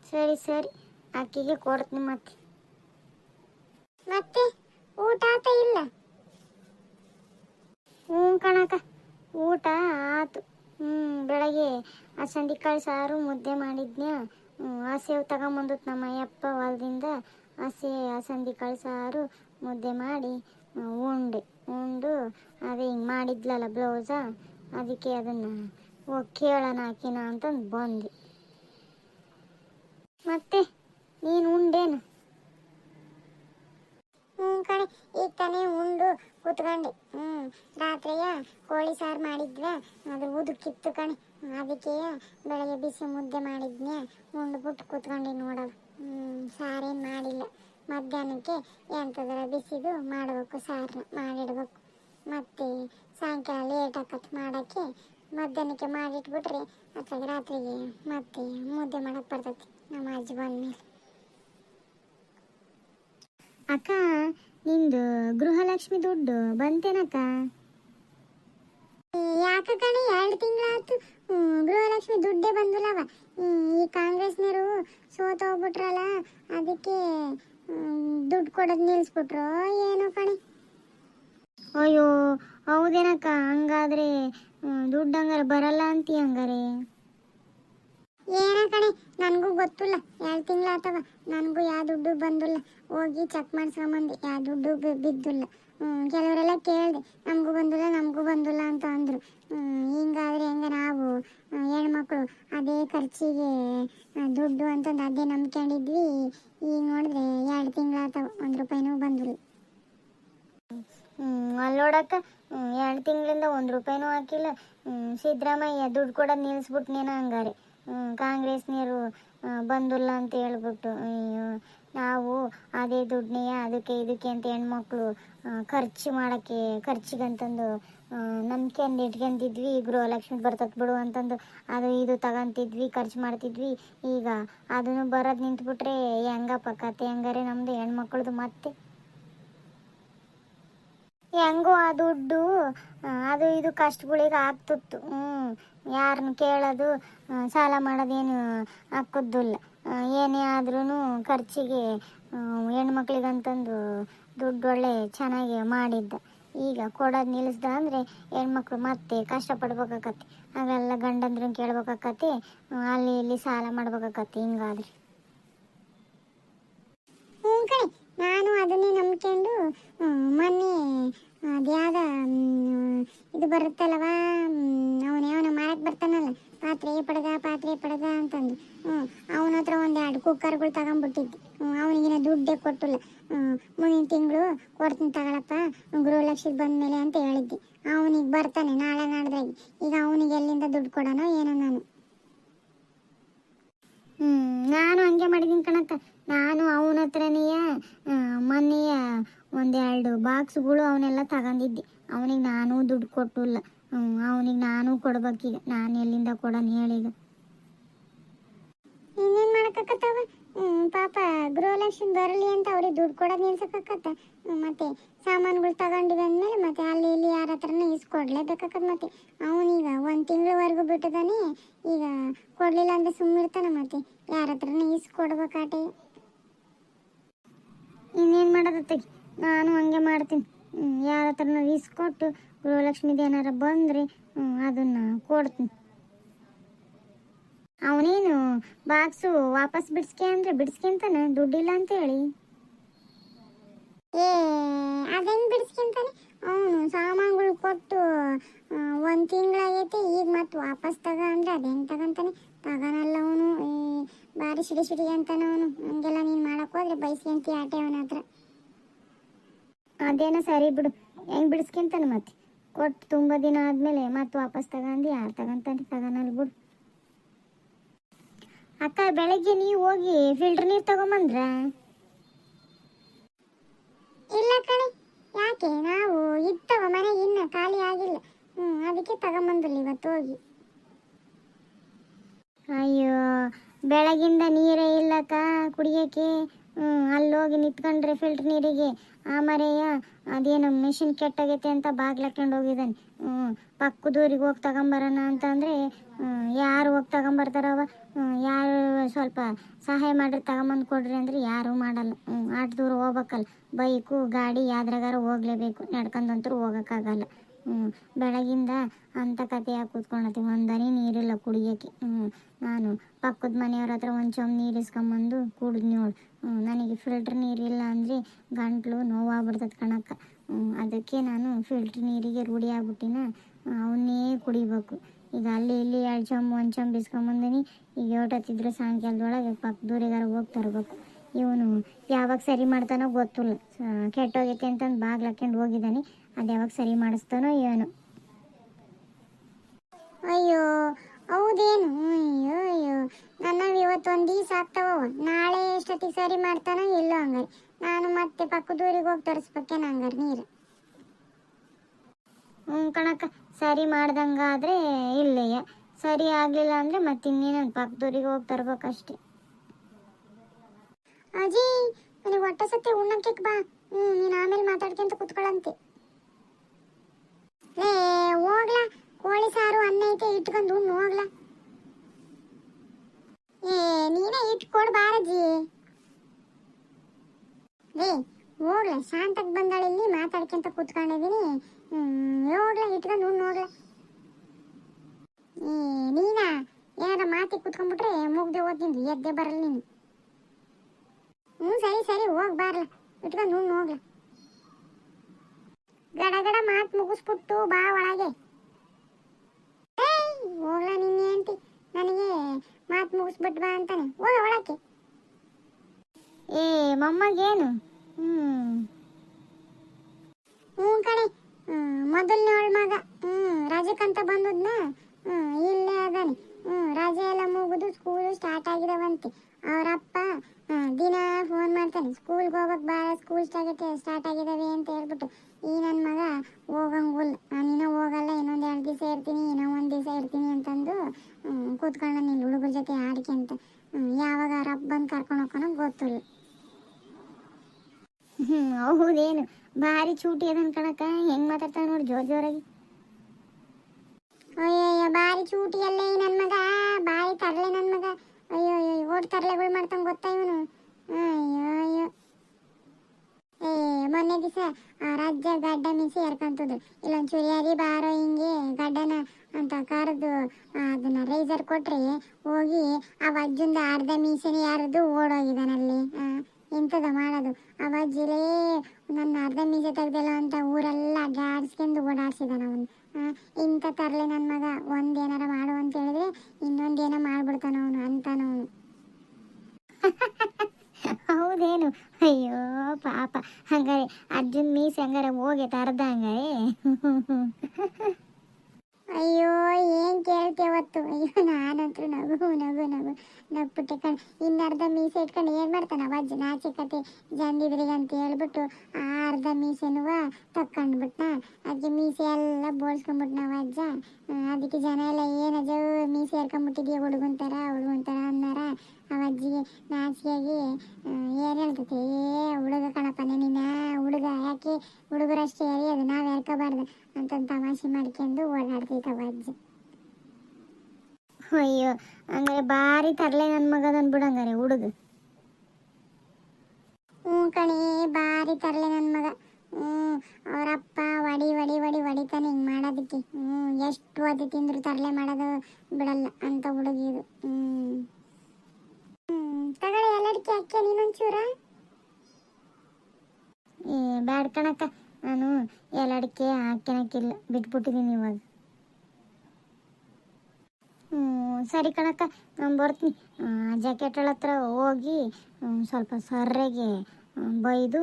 ಸರಿ ಸರಿ. ಅಕ್ಕಿಗೆ ಕೊಡ್ತೀನಿ ಮತ್ತೆ ಮತ್ತೆ? ಊಟ ಆತ ಇಲ್ಲ? ಹ್ಞೂ ಕಣಕ ಊಟ ಆತು. ಹ್ಞೂ ಬೆಳಗ್ಗೆ ಆ ಕಾಳು ಸಾರು ಮುದ್ದೆ ಮಾಡಿದ್ನ್ಯಾ? ಹ್ಞೂ ಹಸೆವು ತಗೊಂಬಂದತ್ ನಮ್ಮ ಅಯ್ಯಪ್ಪ ಹೊಲದಿಂದ. ಹಸೆ ಅಸಂದಿ ಕಾಳು ಸಾರು ಮುದ್ದೆ ಮಾಡಿ ಉಂಡೆ, ಉಂಡು, ಅದೇ ಹಿಂಗೆ ಮಾಡಿದ್ಲಲ್ಲ ಬ್ಲೌಸ ಅದಕ್ಕೆ ಅದನ್ನು ಹೋಗಿ ಕೇಳೋಣ ಹಾಕಿನ ಅಂತಂದು ಬಂದೆ ಮತ್ತೆ ನೀನು ಉಂಡೇನು? ಹ್ಞೂ ಕಣೆ, ಈಗ ತಾನೇ ಉಂಡು ಕೂತ್ಕೊಂಡೆ. ಹ್ಞೂ, ರಾತ್ರಿಯ ಕೋಳಿ ಸಾರು ಮಾಡಿದ್ವ, ಅದು ಕಿತ್ತು ಕಣೆ. ಅದಕ್ಕೆ ಬೆಳಗ್ಗೆ ಬಿಸಿ ಮುದ್ದೆ ಮಾಡಿದ್ನೆ ಉಂಡ್ಬಿಟ್ಟು ಕೂತ್ಕೊಂಡೆ ಹ್ಞೂ ಸಾರೇನು ಮಾಡಿಲ್ಲ. ಮಧ್ಯಾಹ್ನಕ್ಕೆ ಎಂಥದರ ಬಿಸಿದು ಮಾಡಬೇಕು ಸಾರನ್ನ ಮಾಡಿಡ್ಬೇಕು. ಮತ್ತೆ ಸಾಯಂಕಾಲ ಲೇಟ್ ಆಕತ್ ಮಾಡೋಕ್ಕೆ ಮಧ್ಯಾಹ್ನಕ್ಕೆ ಮಾಡಿಟ್ಬಿಟ್ರೆ ಅಥವಾ ರಾತ್ರಿಗೆ ಮತ್ತೆ ಮುದ್ದೆ ಮಾಡಕ್ಕೆ ಬರ್ತೈತಿ, ನಮ್ಮ ಅಜ್ಜಿ ಬಂದ್ಮೇಲೆ. ಅಕ್ಕ, ನಿಂದು ಗೃಹಲಕ್ಷ್ಮಿ ದುಡ್ಡು ಬಂತೇನಕ್ಕ? ಯಾಕ ಕಣೆ? ಎರಡು ತಿಂಗಳಾಯ್ತು. ಗೃಹಲಕ್ಷ್ಮಿ ದುಡ್ಡೇ ಬಂದಿಲ್ಲವ ಈ ಕಾಂಗ್ರೆಸ್ನವರು ಸೋತ ಹೋಗ್ಬಿಟ್ರಲ್ಲ, ಅದಕ್ಕೆ ದುಡ್ಡು ಕೊಡೋದು ನಿಲ್ಲಿಸ್ಬಿಟ್ರು ಏನು ಕಣೆ. ಅಯ್ಯೋ, ಹೌದೇನಕ್ಕ? ಹಂಗಾದ್ರೆ ದುಡ್ಡು ಹಂಗಾರೆ ಬರಲ್ಲ ಅಂತೀ ಹಂಗಾರೆ? ಏನ ಕಣೆ, ನನಗೂ ಗೊತ್ತಿಲ್ಲ. ಎರಡು ತಿಂಗಳಾತವ ನನಗೂ ಯಾವ ದುಡ್ಡು ಬಂದಿಲ್ಲ. ಹೋಗಿ ಚೆಕ್ ಮಾಡಿಸ್ಕೊಂಬಂದು. ಯಾವ ದುಡ್ಡು ಬಿದ್ದಿಲ್ಲ. ಕೆಲವರೆಲ್ಲ ಕೇಳಿದೆ, ನಮಗೂ ಬಂದಿಲ್ಲ ನಮಗೂ ಬಂದಿಲ್ಲ ಅಂತ ಅಂದರು. ಹಿಂಗಾದ್ರೆ ಹೆಂಗೆ ನಾವು ಹೆಣ್ಮಕ್ಳು ಅದೇ ಖರ್ಚಿಗೆ ದುಡ್ಡು ಅಂತಂದು ಅದೇ ನಂಬ್ಕೊಂಡಿದ್ವಿ. ಈಗ ನೋಡಿದ್ರೆ ಎರಡು ತಿಂಗಳಾತವ ಒಂದು ರೂಪಾಯಿನೂ ಬಂದಿಲ್ಲ. ಅಲ್ಲಿ ನೋಡಕ್ಕ ಎರಡು ತಿಂಗಳಿಂದ ಒಂದು ರೂಪಾಯಿನೂ ಹಾಕಿಲ್ಲ. ಸಿದ್ದರಾಮಯ್ಯ, ದುಡ್ಡು ಕೂಡ ನಿಲ್ಲಿಸ್ಬಿಟ್ನೇನ ಹಂಗಾರೆ. ಕಾಂಗ್ರೆಸ್ನವರು ಬಂದಿಲ್ಲ ಅಂತ ಹೇಳ್ಬಿಟ್ಟು ನಾವು ಅದೇ ದುಡ್ಡನ್ನೇ ಅದಕ್ಕೆ ಇದಕ್ಕೆ ಅಂತ ಹೆಣ್ಮಕ್ಳು ಖರ್ಚು ಮಾಡೋಕ್ಕೆ, ಖರ್ಚಿಗಂತಂದು ನಂಬ್ಕೊಂಡು ಇಟ್ಕೊಂತಿದ್ವಿ. ಗೃಹಲಕ್ಷ್ಮಿ ಬರ್ತದೆ ಬಿಡು ಅಂತಂದು, ಅದು ಇದು ತಗೊಂತಿದ್ವಿ, ಖರ್ಚು ಮಾಡ್ತಿದ್ವಿ. ಈಗ ಅದನ್ನು ಬರೋದು ನಿಂತ್ಬಿಟ್ರೆ ಹೆಂಗಪ್ಪ ಕತೆ ಹೆಂಗಾರೆ ನಮ್ಮದು ಹೆಣ್ಮಕ್ಳದು ಮತ್ತೆ? ಹೆಂಗೋ ಆ ದುಡ್ಡು ಅದು ಇದು ಕಷ್ಟಗಳಿಗೆ ಆಗ್ತಿತ್ತು. ಹ್ಞೂ ಯಾರನ್ನ ಕೇಳೋದು ಸಾಲ ಮಾಡೋದೇನು ಹಾಕೋದಿಲ್ಲ. ಏನೇ ಆದ್ರೂ ಖರ್ಚಿಗೆ ಹೆಣ್ಮಕ್ಳಿಗಂತಂದು ದುಡ್ಡು ಒಳ್ಳೆ ಚೆನ್ನಾಗಿ ಮಾಡಿದ್ದ. ಈಗ ಕೊಡೋದು ನಿಲ್ಲಿಸ್ದ ಅಂದರೆ ಹೆಣ್ಮಕ್ಳು ಮತ್ತೆ ಕಷ್ಟಪಡ್ಬೇಕಾಕತಿ ಅವೆಲ್ಲ ಗಂಡಂದ್ರ ಕೇಳ್ಬೇಕಾಕತಿ ಅಲ್ಲಿ ಇಲ್ಲಿ ಸಾಲ ಮಾಡ್ಬೇಕಾಕತಿ ಹಿಂಗಾದ್ರೆ. ಹ್ಞೂ ನಾನು ಅದನ್ನೇ ನಂಬ್ಕೊಂಡು ಮೊನ್ನೆ ಅದ್ಯಾದ ಇದು ಬರುತ್ತಲ್ಲವ ಅವನು ಯಾವನ ಮಾರಕ್ಕೆ ಬರ್ತಾನಲ್ಲ ಪಾತ್ರೆ ಪಡಗ ಪಾತ್ರೆ ಪಡಗ ಅಂತಂದು. ಹ್ಞೂ ಅವನ ಹತ್ರ ಒಂದು ಎರಡು ಕುಕ್ಕರ್ಗಳು ತಗೊಂಬಿಟ್ಟಿದ್ದೆ. ಅವನಿಗಿನ ದುಡ್ಡೇ ಕೊಟ್ಟಿಲ್ಲ. ಮುಂದಿನ ತಿಂಗಳು ಕೊಡ್ತೀನಿ ತಗೊಳಪ್ಪ ಗೃಹಲಕ್ಷ್ಮಿ ಬಂದಮೇಲೆ ಅಂತ ಹೇಳಿದ್ದೆ. ಅವನಿಗೆ ಬರ್ತಾನೆ ನಾಳೆ ನಾಡ್ದಾಗಿ ಈಗ ಅವನಿಗೆ ಎಲ್ಲಿಂದ ದುಡ್ಡು ಕೊಡೋನೋ ಏನೋ ನಾನು. ನಾನು ಹಂಗೆ ಮಾಡಿದ್ದೀನಿ ಕಣಕ್ಕ. ನಾನು ಅವನ ಹತ್ರನೇ ಮೊನ್ನೆಯ ಒಂದೆರಡು ಬಾಕ್ಸ್ಗಳು ಅವನ್ನೆಲ್ಲ ತಗೊಂಡಿದ್ದೆ. ಅವನಿಗೆ ನಾನು ದುಡ್ಡು ಕೊಟ್ಟಿಲ್ಲ. ಅವನಿಗೆ ನಾನು ಕೊಡ್ಬೇಕೀಗ. ನಾನು ಎಲ್ಲಿಂದ ಕೊಡೋಣ ಹೇಳೀಗ. ಇನ್ನೇನು ಮಾಡಕ್ಕಾಕತ್ತವ? ಪಾಪ, ಗೃಹಲಕ್ಷ್ಮಿ ಬರಲಿ ಅಂತ ಅವ್ರಿಗೆ ದುಡ್ಡು ಕೊಡೋದು ನಿಲ್ಸಕ್ಕಾಕತ್ತ ಮತ್ತೆ ಸಾಮಾನುಗಳು ತಗೊಂಡಿವೆ ಅಂದಮೇಲೆ ಮತ್ತೆ ಅಲ್ಲಿ ಇಲ್ಲಿ ಯಾರ ಹತ್ರನೂ ಇಸ್ಕೊಡ್ಲೇಬೇಕಾಕತ್ ಮತ್ತೆ. ಅವನೀಗ ಒಂದು ತಿಂಗಳವರೆಗೂ ಬಿಟ್ಟದಾನೆ, ಈಗ ಕೊಡಲಿಲ್ಲ ಅಂದ್ರೆ ಸುಮ್ಮಿರ್ತಾನೆ ಮತ್ತೆ. ಯಾರ ಹತ್ರನೂ ಇಸ್ಕೊಡ್ಬೇಕಾಟೆ. ಇನ್ನೇನು ಮಾಡೋದತ್ತಾಗಿ ನಾನು ಹಂಗೆ ಮಾಡ್ತೀನಿ. ಯಾರ ಹತ್ರನೂ ಇಸ್ಕೊಟ್ಟು ಗೃಹಲಕ್ಷ್ಮಿದು ಏನಾರ ಬಂದರೆ ಅದನ್ನ ಕೊಡ್ತೀನಿ. ಅವನೇನು ಬಾಕ್ಸು ವಾಪಸ್ ಬಿಡ್ಸ್ಕೆ ಅಂದ್ರೆ ಬಿಡಿಸ್ಕೊಂತಾನೆ ದುಡ್ಡಿಲ್ಲ ಅಂತ ಹೇಳಿ ಏ ಅದೇನು ಬಿಡಿಸ್ಕೊಂತಾನೆ ಅವನು ಸಾಮಾನುಗಳು ಕೊಟ್ಟು ಒಂದು ತಿಂಗಳಾಗೈತೆ ಈಗ ಮತ್ತೆ ವಾಪಸ್ ತಗ ಅಂದ್ರೆ ಅದೇನು ತಗೊಂತಾನೆ ತಗೋನಲ್ಲ ಅವನು ಭಾರಿ ಸಿಡಿ ಸಿಡಿ ಅಂತಾನೆ ಅವನು. ಹಂಗೆಲ್ಲ ನೀನು ಮಾಡಕ್ ಹೋದ್ರೆ ಬೈಸ್ಕೊಂತಿ ಆಟೆ ಅವನ ಹತ್ರ. ಅದೇನೋ ಸರಿ ಬಿಡು. ಹೆಂಗ್ ಬಿಡಿಸ್ಕೊಂತಾನೆ ಮತ್ತೆ ಕೊಟ್ಟು ತುಂಬ ದಿನ ಆದಮೇಲೆ ಮತ್ತೆ ವಾಪಸ್ ತಗಂದು ಯಾರು ತಗಂತಾನೆ? ತಗನಲ್ಲ ಬಿಡು. ಅಕ್ಕ ಬೆಳಗ್ಗೆ ನೀವು ಹೋಗಿ ಫಿಲ್ಟರ್ ನೀರು ತಗೊಂಬಂದ್ರ? ಇಲ್ಲ ಕಣೆ. ಯಾಕೆ? ನಾವು ಇತ್ತವ ಮನೆ ಇನ್ನ ಖಾಲಿ ಆಗಿಲ್ಲ. ಹ್ಮ್ ಅದಕ್ಕೆ ತಗೊಂಬಂದಿಲ್ಲ ಇವತ್ತು ಹೋಗಿ. ಅಯ್ಯೋ ಬೆಳಗಿಂದ ನೀರೇ ಇಲ್ಲಕ್ಕ ಕುಡಿಯೋಕೆ ಅಲ್ಲಿ ಹೋಗಿ ನಿಂತ್ಕೊಂಡ್ರೆ ಫಿಲ್ಟರ್ ನೀರಿಗೆ, ಆ ಮರೆಯ, ಅದೇನು ಮೆಷಿನ್ ಕೆಟ್ಟಾಗೈತೆ ಅಂತ ಬಾಗ್ಲಾಕೊಂಡು ಹೋಗಿದ್ದಾನೆ. ಪಕ್ಕದೂರಿಗೆ ಹೋಗಿ ತಗೊಂಬರೋಣ ಅಂತ ಅಂದರೆ ಯಾರು ಹೋಗಿ ತಗೊಂಬರ್ತಾರವ? ಯಾರು ಸ್ವಲ್ಪ ಸಹಾಯ ಮಾಡ್ರಿ, ತಗೊಂಬಂದು ಕೊಡ್ರಿ ಅಂದ್ರೆ ಯಾರೂ ಮಾಡಲ್ಲ. ಆಟ ದೂರ ಹೋಗ್ಬೇಕಲ್ಲ. ಬೈಕು, ಗಾಡಿ, ಯಾವ್ದ್ರಾಗಾರ ಹೋಗ್ಲೇಬೇಕು. ನಡ್ಕೊಂಡಂತರೂ ಹೋಗೋಕ್ಕಾಗಲ್ಲ. ಹ್ಞೂ ಬೆಳಗಿಂದ ಅಂತ ಕತೆ ಯಾಕೆ ಕೂತ್ಕೊಳತ್ತೀವಿ ಒಂದನಿ ನೀರಿಲ್ಲ ಕುಡಿಯಕ್ಕೆ. ಹ್ಞೂ ನಾನು ಪಕ್ಕದ ಮನೆಯವ್ರ ಹತ್ರ ಒಂದು ಚೊಂಬ್ ನೀರು ಇಸ್ಕೊಂಬಂದು ಕುಡ್ದು ನೋಡು. ನನಗೆ ಫಿಲ್ಟರ್ ನೀರಿಲ್ಲ ಅಂದರೆ ಗಂಟ್ಲು ನೋವಾಗ್ಬಿಡ್ತದೆ ಕಣಕ್ಕ. ಅದಕ್ಕೆ ನಾನು ಫಿಲ್ಟರ್ ನೀರಿಗೆ ರೂಢಿ ಆಗ್ಬಿಟ್ಟಿನ, ಅವನ್ನೇ ಕುಡಿಬೇಕು. ಈಗ ಅಲ್ಲಿ ಇಲ್ಲಿ ಎರಡು ಚಮ್ ಒಂದು ಚಮ್ ಬಿಸ್ಕೊಂಬಂದಿನಿ, ಈಗ ಏಟತ್ತಿದ್ರು ಸಾಯಂಕಾಲದೊಳಗೆ ಪಕ್ಕದೂರಿಗಾರ ಹೋಗಿ ತರಬೇಕು. ಇವನು ಯಾವಾಗ ಸರಿ ಮಾಡ್ತಾನೋ ಗೊತ್ತಿಲ್ಲ. ಕೆಟ್ಟೋಗೈತೆ ಅಂತಂದು ಬಾಗ್ಲು ಹಾಕ್ಕೊಂಡು ಹೋಗಿದ್ದಾನೆ ಅದು ಯಾವಾಗ ಸರಿ ಮಾಡಿಸ್ತಾನೋ ಏನು. ಅಯ್ಯೋ ಹೌದೇನು? ಅಯ್ಯೋ ಅಯ್ಯೋ. ನನ್ನ ಇವತ್ತು ಒಂದು ದಿವಸ ಆಗ್ತಾವ? ನಾಳೆ ಎಷ್ಟೊತ್ತಿಗೆ ಸರಿ ಮಾಡ್ತಾನೋ ಇಲ್ಲೋ ಹಂಗಾರೆ. ನಾನು ಮತ್ತೆ ಪಕ್ಕದೂರಿಗೆ ಹೋಗಿ ತರಿಸ್ಬೇಕೇನು ಹಂಗಾರೆ ನೀರು. ಹ್ಞೂ ಕಣಕ್ಕ ಸರಿ ಮಾಡ್ದಂಗಾದ್ರೆ ಇಲ್ಲಯ್ಯ ಸರಿ ಆಗಲಿಲ್ಲ ಅಂದರೆ ಮತ್ತೆ ಇನ್ನೇನು ಪಕ್ಕದೂರಿಗೆ ಹೋಗಿ ತರ್ಬೇಕಷ್ಟೆ ಅಜಿ ನನಗೆ ಹೊಟ್ಟೆ ಸತ್ತೆ ಉಣ್ಣಕ್ಕೆ ಬಾ. ಹ್ಞೂ ನೀನು ಆಮೇಲೆ ಮಾತಾಡ್ಕೊಂತ ಕುತ್ಕೊಳ್ಳಂತೆ ಲೇ ಹೋಗ್ಲಾ. ಕೋಳಿ ಸಾರು ಅನ್ನ ಐತೆ, ಇಟ್ಕೊಂಡು ಉಣ್ಣು, ಹೋಗ್ಲ. ಏ, ನೀನೇ ಇಟ್ಕೊಡ್ ಬಾರಜಿ ಏ ಹೋಗ್ಲ, ಶಾಂತಕ್ ಬಂದಾಳ ಇಲ್ಲಿ ಮಾತಾಡ್ಕೊಂತ ಕೂತ್ಕೊಂಡಿದೀನಿ. ಹೋಗ್ಲ, ಇಟ್ಕೊಂಡು ಉಣ್ಣು, ಹೋಗ್ಲ. ಏ, ನೀನಾ, ಏನಾರ ಮಾತಿ ಕೂತ್ಕೊಂಡ್ಬಿಟ್ರೆ ಮುಗ್ದೆ ಹೋದ್ ಎದ್ದೆ ಬರಲ್ಲ ನೀನು. ಹ್ಞೂ ಸರಿ ಸರಿ, ಹೋಗ್ ಬಾರ್ಲ, ಇಟ್ಕೊಂಡು ಉಣ್ಣು, ಹೋಗ್ಲ. ಗಡಗಡ ಮಾತು ಮುಗಿಸ್ಬಿಟ್ಟು ಬಾ ಒಳಗೆ. ಹೋಗ್ಲ ನಿನ್ನೆ ಅಂತಿ ನನಗೆ ಮಾತು ಮುಗಿಸ್ಬಿಟ್ಟು ಬಾ ಅಂತಾನೆ. ಹೋಗ ಒಳಕ್ಕೆ. ಏ ಮೊಮ್ಮಗೇನು? ಹ್ಮ್. ಹ್ಞೂ ಕಣೆ. ಮೊದಲನೇ ಅವಳ ಮಗ. ಹ್ಮ್ ರಜಕ್ಕಂತ ಬಂದದ್ನ? ಹ್ಮ್ ಇಲ್ಲೇ ಅದಾನೆ. ಹ್ಮ್ ರಜೆ ಎಲ್ಲ ಮುಗಿದು ಸ್ಕೂಲ್ ಸ್ಟಾರ್ಟ್ ಆಗಿದಾವಂತೆ. ಅವರಪ್ಪ ದಿನ ಫೋನ್ ಮಾಡ್ತಾನೆ. ಸ್ಕೂಲ್ಗೆ ಹೋಗಕ್ ಬಾ ಸ್ಕೂಲ್ ಸ್ಟಾರ್ಟ್ ಸ್ಟಾರ್ಟ್ ಆಗಿದಾವೆ ಅಂತ ಹೇಳ್ಬಿಟ್ಟು ಈ ಹ್ಮ್, ನೀನು ಹುಡುಗರ ಜೊತೆ ಆಡ್ಕೊಂತ ಅಂತ. ಯಾವಾಗ ರಬ್ ಬಂದು ಕರ್ಕೊಂಡು ಹೋಗೋಣ ಗೊತ್ತಿಲ್ಲ. ಹ್ಞೂ ಹೌದೇನು? ಭಾರಿ ಚೂಟಿ ಅದನ್ ಕಣಕ ಹೆಂಗ್ ಮಾತಾಡ್ತಾನೆ ನೋಡಿ ಜೋರ್ ಜೋರಾಗಿ. ಅಯ್ಯಯ್ಯ ಭಾರಿ ಚೂಟಿ ಅಲ್ಲೇ ನನ್ನ ಮಗ. ಭಾರಿ ತರ್ಲೆ ನನ್ನ ಮಗ. ಅಯ್ಯೋ ಅಯ್ಯೋ ಓಟ್ ತರ್ಲೆಗಳು ಮಾಡ್ತಾನ ಗೊತ್ತಾ ಇವನು? ಅಯ್ಯೋ ಅಯ್ಯೋ ಮೊನ್ನೆ ದಿವಸ ರಾಜ್ಯ ಗಡ್ಡ ಮೀಸಿ ಎರ್ಕಂತದ್ದು ಇಲ್ಲೊಂದು ಚುರಿಯಾರಿ ಬಾರೋ ಹಿಂಗೆ ಗಡ್ಡನ ಅಂತ ಕರೆದು ಅದನ್ನ ರೈಸರ್ ಕೊಟ್ರೆ ಹೋಗಿ ಆ ಅಜ್ಜಂದ ಅರ್ಧ ಮೀಸಿನ ಯಾರದು ಓಡೋಗಿದ್ದಾನಲ್ಲಿ ಇಂಥದ ಮಾಡೋದು. ಆ ವಜ್ಜಿಲೇ ನನ್ನ ಅರ್ಧ ಮೀಸೆ ತೆಗ್ದಿಲ್ಲ ಅಂತ ಊರೆಲ್ಲ ಅಡ್ಡಾಡ್ಸ್ಕೊಂಡು ಓಡಾಡ್ಸಿದಾನ ಅವನು. ಇಂಥ ತರಲೆ ನನ್ನ ಮಗ ಒಂದೇನಾರ ಮಾಡು ಅಂತ ಹೇಳಿದ್ರೆ ಇನ್ನೊಂದೇನೋ ಮಾಡ್ಬಿಡ್ತಾನ ಅವನು ಅಂತಾನವನು ಹೌದೇನು? ಅಯ್ಯೋ, ಪಾಪ. ಹಂಗಾರೆ ಅರ್ಜುನ್ ಮೀಸ್ ಹಂಗಾರೆ ಹೋಗಿ ತರದ ಹಂಗಾರೆ ಅಯ್ಯೋ, ಏನ್ ಕೇಳ್ತೇವತ್ತು ಅಯ್ಯೋ ನಾನಂತೂ ನಗು ನಗು ನಗು. ನಗ್ಬಿಟ್ಟೆ ಕಣ್. ಇನ್ನರ್ಧ ಮೀಸೆ ಇಟ್ಕೊಂಡು ಏನ್ ಮಾಡ್ತಾನ ಅಜ್ಜ ನಾಚಿಕತೆ ಜಂದಿದ್ರಿಗೆ ಅಂತ ಹೇಳ್ಬಿಟ್ಟು, ಆ ಅರ್ಧ ಮೀಸೆನುವ ತಕ್ಕೊಂಡ್ಬಿಟ್ನ. ಅದಕ್ಕೆ ಮೀಸೆ ಎಲ್ಲ ಬೋಳ್ಸ್ಕೊಂಡ್ಬಿಟ್ನವ ಅಜ್ಜ. ಅದಕ್ಕೆ ಜನ ಎಲ್ಲ ಏನಜ್ಜ ಮೀಸೆ ಏರ್ಕೊಂಡ್ಬಿಟ್ಟಿದ್ಯಾ ಹುಡುಗಂತಾರ ಹುಡುಗಂತಾರ ಅನ್ನಾರ ಅವ ಅಜ್ಜಿಗೆ ನಾಚಿಕೆಯಾಗಿ ಏನು ಹೇಳ್ತೈತೆ? ಏ, ಹುಡುಗ ಕಣಪ್ಪನೆ ನಿನ್ನ ಹುಡುಗ, ಯಾಕೆ ಹುಡುಗರಷ್ಟೇ ಅದು, ನಾವು ಏರ್ಕೋಬಾರ್ದು ಅಂತ ತಮಾಷೆ ಮಾಡ್ಕೊಂಡು ಓಡಾಡ್ತೈತವ ಅಜ್ಜಿ. ಅಯ್ಯೋ ಹಂಗಾರೆ ಭಾರಿ ತರಲೆ ನನ್ನ ಮಗದನ್ ಬಿಡಂಗಾರೆ ಹುಡುಗ. ಹ್ಞೂ ಕಣಿ, ಬಾರಿ ತರ್ಲೆ ನನ್ನ ಮಗ. ಹ್ಞೂ, ಅವರಪ್ಪ ಒಡಿ ಒಡಿ ಒಡಿ ಒಡಿತಾನೆ ಹಿಂಗೆ ಮಾಡೋದಕ್ಕೆ. ಹ್ಞೂ, ಎಷ್ಟು ಒದಿ ತಿಂದ್ರು ತರಲೆ ಮಾಡೋದು ಬಿಡಲ್ಲ ಅಂತ ಹುಡುಗಿ ಇದು ಹ್ಞೂ, ತಗೊಳ್ಳಿ, ಎಲ್ಲಡಿಕೆ ಅಕ್ಕಿ, ನೀನೊಂಚೂರ? ಏ, ಬ್ಯಾಡ್ ಕಣಕ್ಕ, ನಾನು ಎಲ್ಲಡಿಕೆ ಹಾಕ್ಯನಕ್ಕಿಲ್ಲ ಬಿಟ್ಬಿಟ್ಟಿದ್ದೀನಿ ಇವಾಗ. ಸರಿ ಕಣಕ್ಕ, ನಾನು ಬರ್ತೀನಿ. ಜಾಕೆಟ್ ಹತ್ರ ಹೋಗಿ ಸ್ವಲ್ಪ ಸರ್ರೆಗೆ ಬೈದು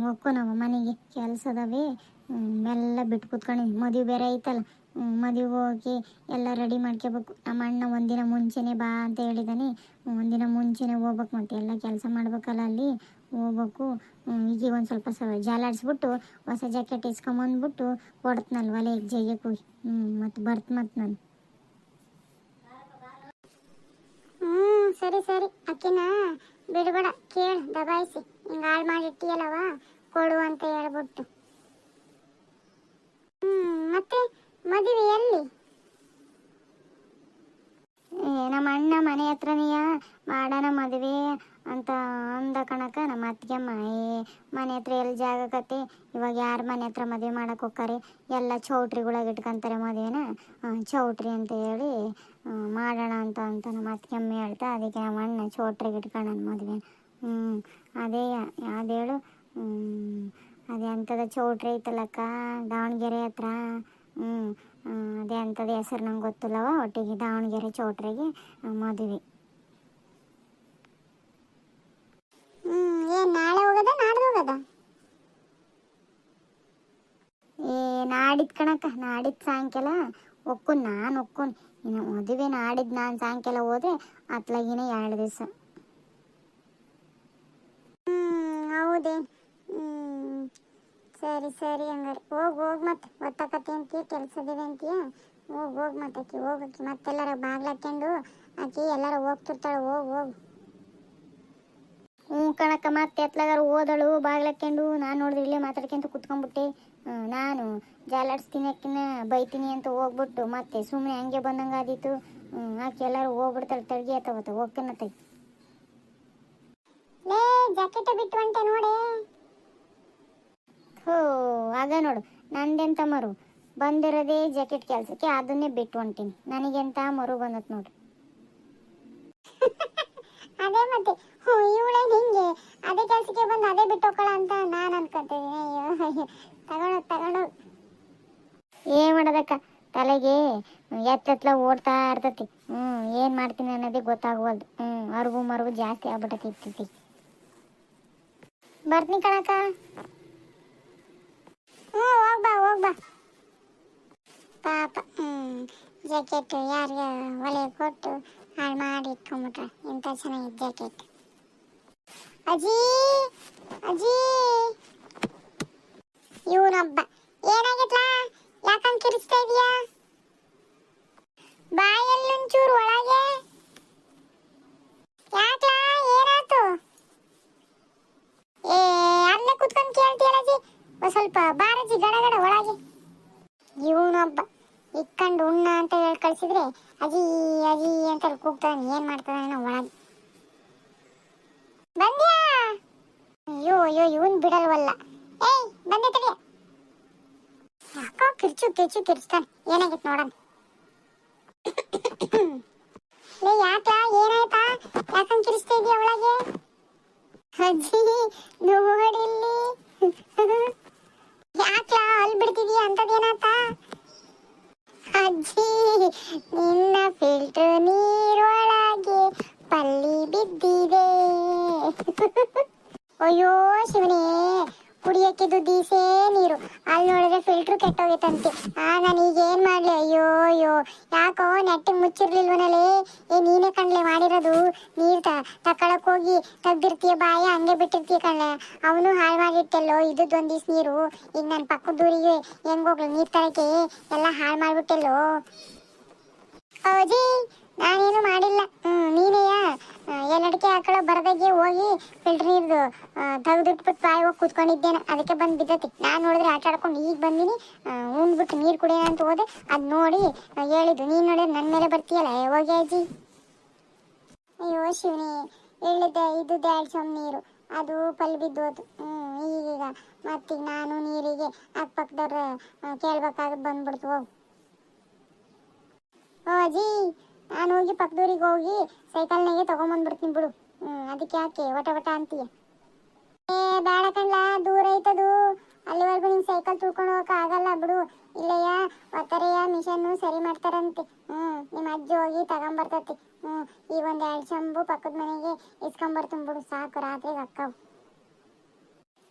ಹೋಗ್ಕೊ ನಾವು ಮನೆಗೆ ಕೆಲಸ ಎಲ್ಲ ಬಿಟ್ಟು ಕೂತ್ಕೊಂಡು ಮದುವೆ ಬೇರೆ ಐತಲ್ಲ ಮದುವೆ ಹೋಗಿ ಎಲ್ಲ ರೆಡಿ ಮಾಡ್ಕೋಬೇಕು. ನಮ್ಮ ಅಣ್ಣ ಒಂದಿನ ಮುಂಚೆನೇ ಬಾ ಅಂತ ಹೇಳಿದಾನೆ ಒಂದಿನ ಮುಂಚೆನೇ ಹೋಗ್ಬೇಕು ಮತ್ತೆ ಎಲ್ಲ ಕೆಲಸ ಮಾಡ್ಬೇಕಲ್ಲ ಅಲ್ಲಿ, ಹೋಗ್ಬೇಕು. ಈಗೀಗ ಈಗ ಒಂದು ಸ್ವಲ್ಪ ಸ ಜಾಲಾಡಿಸ್ಬಿಟ್ಟು ಹೊಸ ಜಾಕೆಟ್ ಇಸ್ಕೊಂಬಂದ್ಬಿಟ್ಟು ಕೊಡ್ತೀನಲ್ಲ ಒಲೆ ಜೈಗೆ ಹೋಗಿ. ಮತ್ತು ಬರ್ತ್ ಮತ್ತು ನಾನು ಹ್ಞೂ ಸರಿ ಸರಿ. ಅಕ್ಕಿನ ಬಿಡಬೇಡ, ಕೇಳು, ದಬಾಯಿಸಿ. ಹಿಂಗೆ ಹಾಳು ಮಾಡಿಟ್ಟಿಯಲ್ಲವ ಕೊಡು ಅಂತ ಹೇಳ್ಬಿಟ್ಟು. ಹ್ಮ್, ಮತ್ತೆ ಮದುವೆ ಎಲ್ಲಿ? ನಮ್ಮ ಅಣ್ಣ ಮನೆ ಹತ್ರನೆಯ ಮಾಡೋಣ ಮದುವೆ ಅಂತ ಅಂದ ಕಣಕ ನಮ್ಮ ಅತ್ತಿಗೆಮ್ಮ ಏ, ಮನೆ ಹತ್ರ ಎಲ್ಲಿ ಜಾಗ ಕತೆ? ಇವಾಗ ಯಾರ ಮನೆ ಹತ್ರ ಮದುವೆ ಮಾಡಕ್ಕೆ ಹೋಗ್ತಾರೆ? ಎಲ್ಲ ಚೌಟ್ರಿಗಳಾಗ ಇಟ್ಕೊಂತಾರೆ ಮದುವೆನ? ಚೌಟ್ರಿ ಅಂತ ಹೇಳಿ ಮಾಡೋಣ ಅಂತ ಅಂತ ನಮ್ಮ ಅತ್ತಿಗೆಮ್ಮ ಹೇಳ್ತಾ ಅದಕ್ಕೆ ನಮ್ಮ ಅಣ್ಣ ಚೌಟ್ರಿಗೆ ಇಟ್ಕೊಂಡನ ಮದುವೆ. ಹ್ಞೂ ಅದೇ ಯಾವ್ದೇಳು ಅದೇ ಅಂಥದ್ದು ಚೌಟ್ರಿ ಐತಲ್ಲಕ್ಕ ದಾವಣಗೆರೆ ಹತ್ರ. ಹ್ಞೂ ಅದೇ ಅಂಥದ್ದು ಹೆಸರು ನಂಗೆ ಗೊತ್ತಿಲ್ಲವ ಒಟ್ಟಿಗೆ ದಾವಣಗೆರೆ ಚೌಟ್ರಿಗೆ ಮದುವೆ. ನಾಡ್ದು ಹೋಗದ? ಏ ನಾಡಿದ್ದು ಕಣಕ್ಕ ನಾಡಿದ್ದು ಸಾಯಂಕಾಲ. ಒಕ್ಕುನ್ ನಾನು ಒಕ್ಕೊಂಡು. ಇನ್ನು ಮದುವೆ ನಾಡಿದ್ದು ನಾನು ಸಾಯಂಕಾಲ ಹೋದ್ರೆ ಅತ್ಲಾಗಿನ ಎರಡು ದಿವಸ. ಹೌದೇ. ಸರಿ ಸರಿ ಹಂಗಾರೆ. ಹೋಗಿ ಹೋಗಿ ಮತ್ತೆ. ಒತ್ತಕತ್ತೆ ಅಂತೀಯ ಕೆಲ್ಸದಿದೆ ಅಂತೀಯ? ಹೋಗಿ ಹೋಗಿ ಮತ್ತೆ ಆಕಿ ಹೋಗಕ್ಕೆ ಮತ್ತೆಲ್ಲರ ಬಾಗ್ಲಾಕೊಂಡು ಆಕಿ ಎಲ್ಲರ ಹೋಗ್ತಿರ್ತಾಳೆ, ಹೋಗಿ ಹೋಗಿ. ಹ್ಞೂ ಕಣಕ್ಕ, ಮತ್ತೆ ಎತ್ಲಾಗಾರ ಓದಳು ಬಾಗ್ಲಾಕೊಂಡು ನಾನು ನೋಡಿದ್ರೆ ಇಲ್ಲೇ ಮಾತಾಡ್ಕೊಂತ ಕುತ್ಕೊಂಡ್ಬಿಟ್ಟೆ ನಾನು ಜಾಲಾಡ್ಸ್ತೀನಿ ಅಕ್ಕಿನ ಬೈತೀನಿ ಅಂತ ಹೋಗ್ಬಿಟ್ಟು ಮತ್ತೆ ಸುಮ್ಮನೆ ಹಂಗೆ ಬಂದಂಗೆ ಆದೀತು. ಆಕೆ ಎಲ್ಲರೂ ಹೋಗ್ಬಿಡ್ತಾಳೆ ತಡ್ಗಿ ಆತವತ್ತ ಹೋಗ್ಕನತ್ತ ಲೇ ಜಾಕೆಟ್ ಬಿಟ್ಟು ಅಂತೆ ನೋಡಿ. ಹೋ ಆಗ ನೋಡು ನಂದೆಂತ ಮರು? ಬಂದಿರೋದೇ ಜಾಕೆಟ್ ಕೆಲಸಕ್ಕೆ ಅದನ್ನೇ ಬಿಟ್ಟು ಹೊಂಟೀನಿ ನನಗೆಂತ ಮರು ಬಂದತ್ ನೋಡ್ರಿ ಅದೇ ಮತ್ತೆ ಇವಳೇನು ಹಿಂಗೆ? ಅದೇ ಕೆಲಸಕ್ಕೆ ಬಂದು ಅದೇ ಬಿಟ್ಟು ಹೋಗೋಣ ಅಂತ ನಾನು ಅನ್ಕೊಂತಿದ್ದೀನಿ. ತಗೊಂಡು ತಗೊಂಡು ಏನ್ ಮಾಡೋದಕ್ಕ? ತಲೆಗೆ ಎತ್ತೆತ್ಲ ಓಡ್ತಾ ಇರ್ತತಿ. ಹ್ಮ್, ಏನ್ ಮಾಡ್ತೀನಿ ಅನ್ನೋದೇ ಗೊತ್ತಾಗವಲ್ದು. ಹ್ಮ್ ಅರ್ಗು ಮರ್ಬು ಜಾಸ್ತಿ ಆಗ್ಬಿಟ್ಟತಿ ಬರ್ತೀನಿ ಕಣಕ್ಕ. ಹ್ಞೂ ಹೋಗ್ಬಾ ಹೋಗ್ಬಾ ಪಾಪ, ಹ್ಮ್ ಜಾಕೆಟ್ ಯಾರಿಗೆ ಒಲೆ ಕೊಟ್ಟು ಹಾಳು ಮಾಡಿ ಇಟ್ಕೊಂಬಿಟ್ರೆ. ಇಂಥ ಚೆನ್ನಾಗಿದೆ ಜಾಕೆಟ್ ಅಜ್ಜಿ ಇವನೊಬ್ಬ ಏನಾಗಿತ್ಲಾ ಯಾಕಂಗ್ ಕಿರಿಸ್ತಾ ಇದೀಯಾ ಬಾಯಲ್ಲೊಂಚೂರು ಒಳಗೆ ಯಾಕ್ಲಾ ಏನಾಯ್ತು ಏ ಅಲ್ಲೇ ಕುತ್ಕೊಂಡು ಕೇಳ್ತೀಯಲ್ಲ ಅಜ್ಜಿ ಒಂದ್ ಸ್ವಲ್ಪ ಬಾರಜ್ಜಿ ಗಡ ಗಡ ಒಳಗೆ ಇವನೊಬ್ಬ ಇಕ್ಕಂಡು ಉಣ್ಣ ಅಂತ ಹೇಳಿ ಕಳ್ಸಿದ್ರೆ ಅಜಿ ಅಜಿ ಕೂಗ್ತಾನೆ ಏನ್ ಮಾಡ್ತಾನೆ ಒಳಗೆ. ಬಂದ್ಯಾ? ಅಯ್ಯೋ ಅಯ್ಯೋ, ಇವನ್ ಬಿಡಲ್ವಲ್ಲ. ಏಯ್, ಬಂದೆ ತಡಿ. ಯಾಕೋ ಕಿರ್ಚು ಕಿರ್ಚು, ಕಿರ್ಚ್ತಾನೆ. ಏನಾಗಿತ್ತು ನೋಡೋಣ. ಲೇ, ಯಾಕ? ಏನಾಯ್ತಾ? ಯಾಕಂಗ್ ಕಿರಿಸ್ತಾ ಇದೀಯ ಒಳಗೆ? ಅಜ್ಜಿ, ನೋಡಿಲ್ಲಿ. ಯಾಕ ಅಲ್ಲಿ ಬಿಡ್ತಿದೀಯ? ಅಂತದೇನಾತ ಅಜ್ಜಿ ನಿನ್ನ ಫಿಲ್ಟರ್ ನೀರೊಳಗೆ ಪಲ್ಲಿ ಬಿದ್ದಿದೆ. ಅಯ್ಯೋ ಶಿವನೇ ಕುಡಿಯಕ್ಕಿದ್ದು ದೀಸೇ ನೀರು. ಅಲ್ಲಿ ನೋಡಿದ್ರೆ ಫಿಲ್ಟರ್ ಕೆಟ್ಟೋಗಿತ್ತಂತೆ. ಆ, ನಾನು ಈಗ ಏನ್ ಮಾಡ್ಲಿ? ಅಯ್ಯೋ ಅಯ್ಯೋ. ಯಾಕೋ ನೆಟ್ಟಿಗೆ ಮುಚ್ಚಿರ್ಲಿಲ್ವನಲ್ಲೇ ಏ, ನೀನೇ ಕಣ್ಲೆ ಮಾಡಿರೋದು? ನೀರ್ ತಕೊಳಕ್ ಹೋಗಿ ತೆಗ್ದಿರ್ತೀಯ ಬಾಯ? ಹಂಗೆ ಬಿಟ್ಟಿರ್ತೀಯ ಕಣ್ಲೆ? ಅವನು ಹಾಳು ಮಾಡಿಟ್ಟೆಲ್ಲೋ? ಇದ್ದದ್ದು ಒಂದಿಸ್ ನೀರು? ಈಗ ನನ್ನ ಪಕ್ಕದ ಊರಿಗೆ ಹೆಂಗ್ ಹೋಗ್ಲಿ? ನೀರ್ ತರಕ್ಕೆ ಎಲ್ಲ ಹಾಳು ಮಾಡ್ಬಿಟ್ಟೆಲ್ಲೋ? ಅಜ್ಜಿ ನಾನೇನು ಮಾಡಿಲ್ಲ. ನೀನೆಯ? ಎಲ್ಲಡಿಕೆ ಹಾಕೊಳ್ಳೋ ಬರದಾಗೆ ಹೋಗಿ ಫಿಲ್ಟರ್ ನೀರ್ದು ತೆಗೆದಿಟ್ಬಿಟ್ಟು ಬಾಯಿ ಹೋಗಿ ಕೂತ್ಕೊಂಡಿದ್ದೇನೆ. ಅದಕ್ಕೆ ಬಂದು ಬಿದ್ದತಿ. ನಾನು ನೋಡಿದ್ರೆ ಆಟ ಆಡ್ಕೊಂಡು ಈಗ ಬಂದಿನಿ. ಉಂಡ್ಬಿಟ್ಟು ನೀರು ಕುಡಿಯೋಣ ಅಂತ ಹೋದೆ. ಅದು ನೋಡಿ ಹೇಳಿದ್ದು, ನೀನು ನೋಡಿದ್ರೆ ನನ್ನ ಮೇಲೆ ಬರ್ತೀಯಲ್ಲ? ಹೋಗಿ ಅಜ್ಜಿ. ಅಯ್ಯೋ, ಶಿವನಿ, ಹೇಳಿದ್ದೆ, ಇದು ಎರಡು ಸೊಮ್ ನೀರು. ಅದು ಪಲ್ ಬಿದ್ದೋದು ಹ್ಮ್, ಈಗೀಗ. ಮತ್ತೀಗ ನಾನು ನೀರಿಗೆ ಅಕ್ಕಪಕ್ಕದವ್ರ ಕೇಳ್ಬೇಕಾಗ ಬಂದ್ಬಿಡ್ತು. ಓ, ಅಜ್ಜಿ ನಾನು ಹೋಗಿ ಪಕ್ಕದೂರಿಗೆ ಹೋಗಿ ಸೈಕಲ್ನಾಗೆ ತಗೊಂಬಂದ್ಬಿಡ್ತೀನಿ ಬಿಡು. ಅದಕ್ಕೆ ಯಾಕೆ? ವಟ ವಟ ಅಂತೀಯ. ಏ, ಬೇಡ ಕಣ್ಲ, ದೂರ ಐತದು. ಅಲ್ಲಿವರೆಗೂ ನಿನ್ ಸೈಕಲ್ ತುಳ್ಕೊಂಡು ಹೋಗಕ್ ಆಗಲ್ಲ ಬಿಡು. ಇಲ್ಲಯ್ಯ, ಒತ್ತರೆಯ ಮಿಷನ್ನು ಸರಿ ಮಾಡ್ತಾರಂತೆ. ಹ್ಮ್, ನಿಮ್ಮ ಅಜ್ಜಿ ಹೋಗಿ ತಗೊಂಬರ್ತತಿ. ಹ್ಮ್ ಈ ಒಂದು ಎರಡು ಚಂಬು ಪಕ್ಕದ ಮನೆಗೆ ಇಸ್ಕೊಂಬರ್ತೀನಿ ಬಿಡು. ಸಾಕು ರಾತ್ರಿ ಅಕ್ಕವು.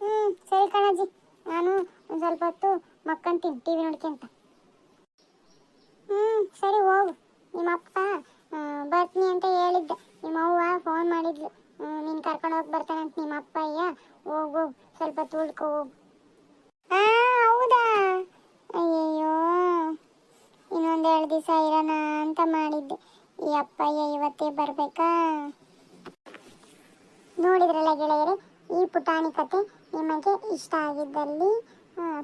ಹ್ಮ್, ಸರಿ ಕಣಜ್ಜಿ. ನಾನು ಒಂದ್ ಸ್ವಲ್ಪ ಹೊತ್ತು ಮಕ್ಕಂತೀನಿ ಟಿವಿ ನೋಡ್ಕೊಂತ ಹ್ಮ್, ಸರಿ ಹೋಗು. ನಿಮ್ಮ ಅಪ್ಪ ಆ, ಬರ್ತೀನಿ ಅಂತ ಹೇಳಿದ್ದೆ. ನಿಮ್ಮ ಅವ್ವ ಫೋನ್ ಮಾಡಿದ್ಲು ನೀನು ಕರ್ಕೊಂಡು ಹೋಗಿ ಅಂತ ನಿಮ್ಮ ಅಯ್ಯ ಹೋಗು ಸ್ವಲ್ಪ ತುಳ್ಕೊ ಹೋಗು. ಹೌದಾ? ಅಯ್ಯಯ್ಯೋ. ಇನ್ನೊಂದು ಎರಡು ದಿವಸ ಇರೋಣ ಅಂತ ಮಾಡಿದ್ದೆ. ಈ ಅಪ್ಪಯ್ಯ ಇವತ್ತೇ ಬರ್ಬೇಕಾ? ನೋಡಿದ್ರಲ್ಲ ಗೆಳೆಯರೆ ಈ ಪುಟಾಣಿ ಕತೆ ನಿಮಗೆ ಇಷ್ಟ ಆಗಿದ್ದಲ್ಲಿ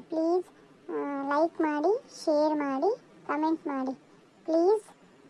ಪ್ಲೀಸ್ ಲೈಕ್ ಮಾಡಿ ಶೇರ್ ಮಾಡಿ ಕಮೆಂಟ್ ಮಾಡಿ. ಪ್ಲೀಸ್